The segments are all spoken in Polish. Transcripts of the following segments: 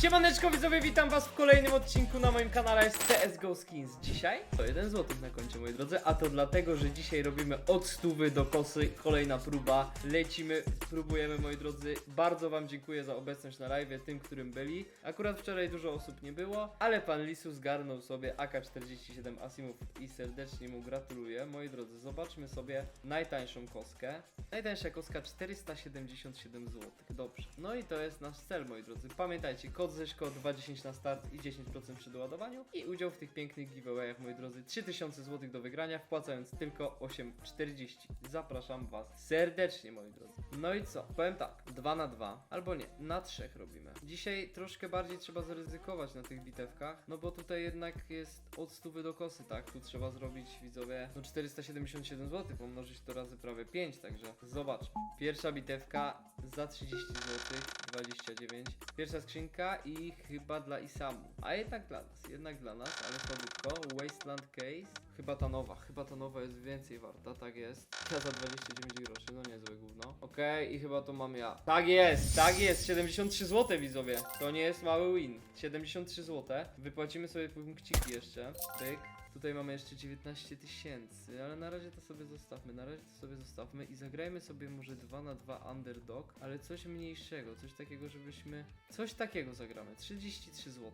Siemaneczko widzowie, witam was w kolejnym odcinku na moim kanale jest CSGO Skins. Dzisiaj to jeden złotych na koncie moi drodzy, a to dlatego, że dzisiaj robimy od stówy do kosy, kolejna próba. Lecimy, próbujemy moi drodzy. Bardzo wam dziękuję za obecność na live, tym, którym byli. Akurat wczoraj dużo osób nie było, ale pan Lisu zgarnął sobie AK-47 Asimów i serdecznie mu gratuluję. Moi drodzy, zobaczmy sobie najtańszą koskę. Najtańsza koska 477 zł. Dobrze. No i to jest nasz cel, moi drodzy. Pamiętajcie, kod Ześko 2.10 na start i 10% przy doładowaniu i udział w tych pięknych giveawayach, moi drodzy. 3000 zł do wygrania, wpłacając tylko 8,40. Zapraszam Was serdecznie, moi drodzy. No i co? Powiem tak, 2 na 2, albo nie, na 3 robimy. Dzisiaj troszkę bardziej trzeba zaryzykować na tych bitewkach, no bo tutaj jednak jest od stówy do kosy, tak? Tu trzeba zrobić, widzowie, no 477 zł, pomnożyć to razy prawie 5, także zobacz. Pierwsza bitewka za 30 zł, 29. Pierwsza skrzynka i chyba dla Isamu. A jednak dla nas, jednak dla nas, ale słabutko. Wasteland Case. Chyba ta nowa, chyba ta nowa jest więcej warta, tak jest. Ja za 29 groszy, no niezłe gówno. Okej, i chyba to mam ja. Tak jest, tak jest, 73 zł widzowie. To nie jest mały win. 73 zł. Wypłacimy sobie punkciki jeszcze. Pyk. Tutaj mamy jeszcze 19 tysięcy, ale na razie to sobie zostawmy, na razie to sobie zostawmy i zagrajmy sobie może 2 na 2 underdog, ale coś mniejszego, coś takiego, żebyśmy... Coś takiego zagramy, 33 zł.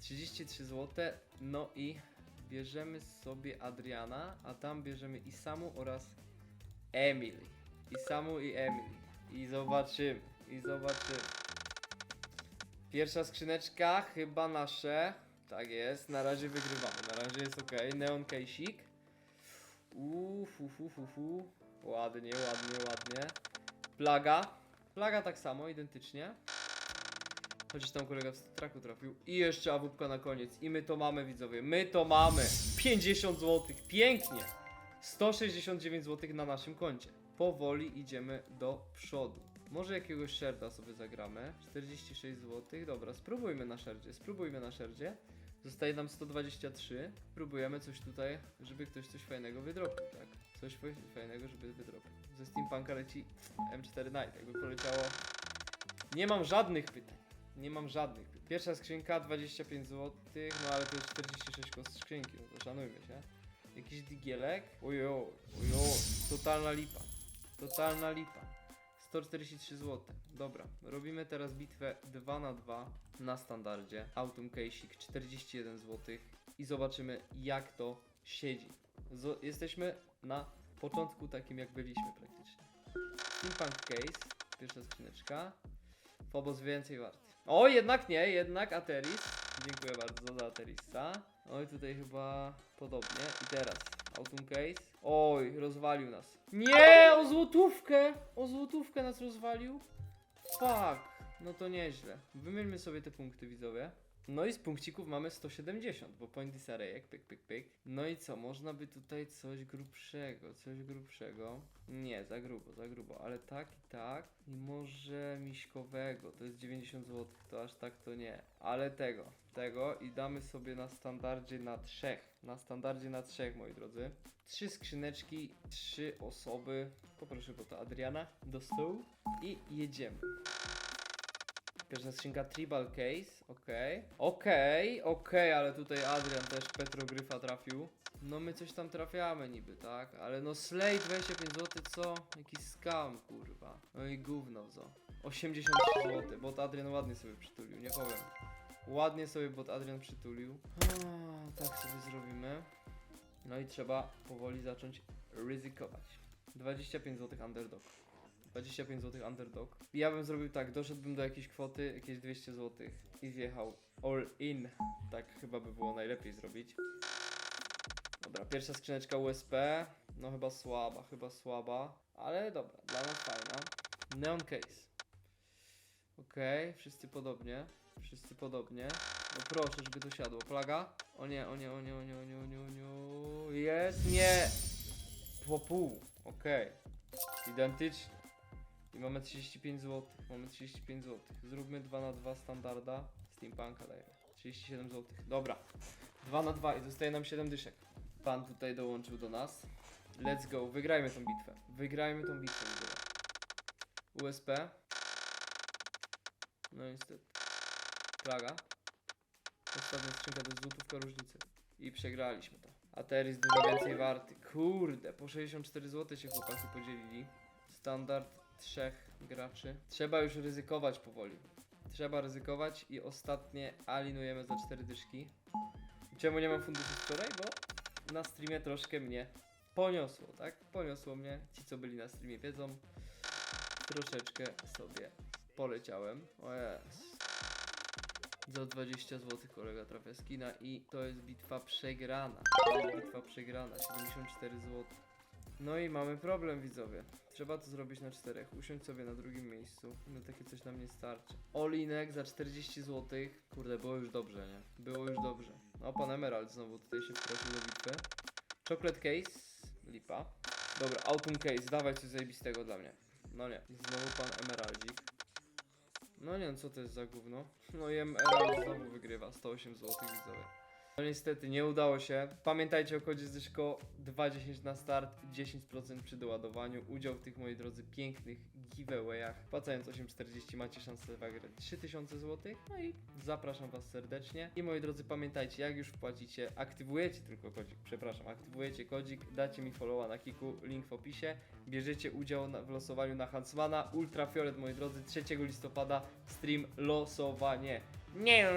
33 zł, no i bierzemy sobie Adriana, a tam bierzemy Isamu oraz Emily. Isamu i Emily. I zobaczymy, i zobaczymy. Pierwsza skrzyneczka, chyba nasze. Tak jest, na razie wygrywamy, na razie jest ok. Neon Kejsik. Fu, fu, fu. Ładnie, ładnie, ładnie. Plaga. Plaga tak samo, identycznie. Chociaż tam kolega w traku trafił. I jeszcze awupka na koniec. I my to mamy, widzowie. My to mamy. 50 zł. Pięknie. 169 zł na naszym koncie. Powoli idziemy do przodu. Może jakiegoś szerda sobie zagramy. 46 zł. Dobra, spróbujmy na szerdzie. Spróbujmy na szerdzie. Zostaje nam 123. Próbujemy coś tutaj, żeby ktoś coś fajnego wydropił, tak? Coś faj- fajnego, żeby wydropił. Ze Steampunka leci M4 Night. Jakby poleciało. Nie mam żadnych pytań. Nie mam żadnych. pytań. Pierwsza skrzynka 25 zł, no ale to jest 46 kost skrzynki, no to szanujmy się. Jakiś digielek. Ojo, ojo, totalna lipa. Totalna lipa. 143 zł. Dobra, robimy teraz bitwę 2 na 2 na standardzie. Autumn Case'ik 41 zł i zobaczymy jak to siedzi. Zo- jesteśmy na początku takim jak byliśmy praktycznie. Steampunk Case, pierwsza skrzyneczka. Phobos więcej wart. O, jednak nie, jednak Ateris. Dziękuję bardzo za Aterisa. Oj, tutaj chyba podobnie. I teraz Autumn Case. Oj, rozwalił nas. Nie, o złotówkę! O złotówkę nas rozwalił. Fuck, no to nieźle. Wymylmy sobie te punkty, widzowie. No i z punkcików mamy 170, bo point is arrayek, pyk, pyk, pyk. No i co, można by tutaj coś grubszego, coś grubszego. Nie, za grubo, za grubo, ale tak i tak. I może miśkowego, to jest 90 zł, to aż tak to nie. Ale tego, tego i damy sobie na standardzie na trzech. Na standardzie na trzech, moi drodzy. Trzy skrzyneczki, trzy osoby. Poproszę po to Adriana do stołu i jedziemy. Pierwsza skrzynka Tribal Case, okej. Okej, okej, ale tutaj Adrian też Petrogryfa trafił. No my coś tam trafiamy niby, tak? Ale no Slate 25 zł, co? Jakiś scam, kurwa. No i gówno, co? 83 zł, bot Adrian ładnie sobie przytulił, nie powiem. Ładnie sobie bot Adrian przytulił. A, tak sobie zrobimy. No i trzeba powoli zacząć ryzykować. 25 zł underdog. 25 zł underdog. Ja bym zrobił tak, doszedłbym do jakiejś kwoty, jakieś 200 zł i wjechał all in. Tak chyba by było najlepiej zrobić. Dobra, pierwsza skrzyneczka USP. No chyba słaba, chyba słaba. Ale dobra, dla nas fajna. Neon Case. Okej, wszyscy podobnie. Wszyscy podobnie. No proszę, żeby to siadło. Plaga? O nie, o nie, o nie, o nie, o nie, o nie, o nie. Jest, nie! Po pół, okej. Identycznie. I mamy 35 zł. Mamy 35 zł. Zróbmy 2 na 2 standarda. Steampunka dajemy. 37 zł. Dobra. 2 na 2 i zostaje nam 7 dyszek. Pan tutaj dołączył do nas. Let's go. Wygrajmy tą bitwę. Wygrajmy tą bitwę. USP. No niestety. Plaga. Ostatnia skrzynka jest złotówka różnicy. I przegraliśmy to. A teraz dużo więcej warty. Kurde, po 64 zł się chłopaki podzielili. Standard trzech graczy. Trzeba już ryzykować powoli. Trzeba ryzykować i ostatnie alinujemy za 4 dyszki. Czemu nie mam funduszy wczoraj? Bo na streamie troszkę mnie poniosło, tak? Poniosło mnie. Ci, co byli na streamie wiedzą. Troszeczkę sobie poleciałem. O jest. Za 20 zł kolega trafia skina i to jest bitwa przegrana. Bitwa przegrana, 74 zł. No i mamy problem widzowie. Trzeba to zrobić na czterech. Usiądź sobie na drugim miejscu. No takie coś nam nie starczy. Olinek za 40 zł. Kurde, było już dobrze, nie? Było już dobrze. No pan Emerald znowu tutaj się wprosił do bitwy. Chocolate case. Lipa. Dobra, autumn case. Dawaj coś zajebistego dla mnie. No nie. Znowu pan Emeraldzik. No nie wiem, co to jest za gówno. No i Emerald znowu wygrywa. 108 zł widzowie. No niestety, nie udało się. Pamiętajcie o kodzie Zdyszko 2.10 na start, 10% przy doładowaniu. Udział w tych, moi drodzy, pięknych giveawayach. Płacając 8,40 macie szansę wygrać 3000 zł. No i zapraszam Was serdecznie. I moi drodzy, pamiętajcie, jak już wpłacicie, aktywujecie tylko kodzik, przepraszam, aktywujecie kodzik, dacie mi followa na kiku, link w opisie. Bierzecie udział w losowaniu na Huntsmana. Ultrafiolet, moi drodzy, 3 listopada, stream losowanie. Nie.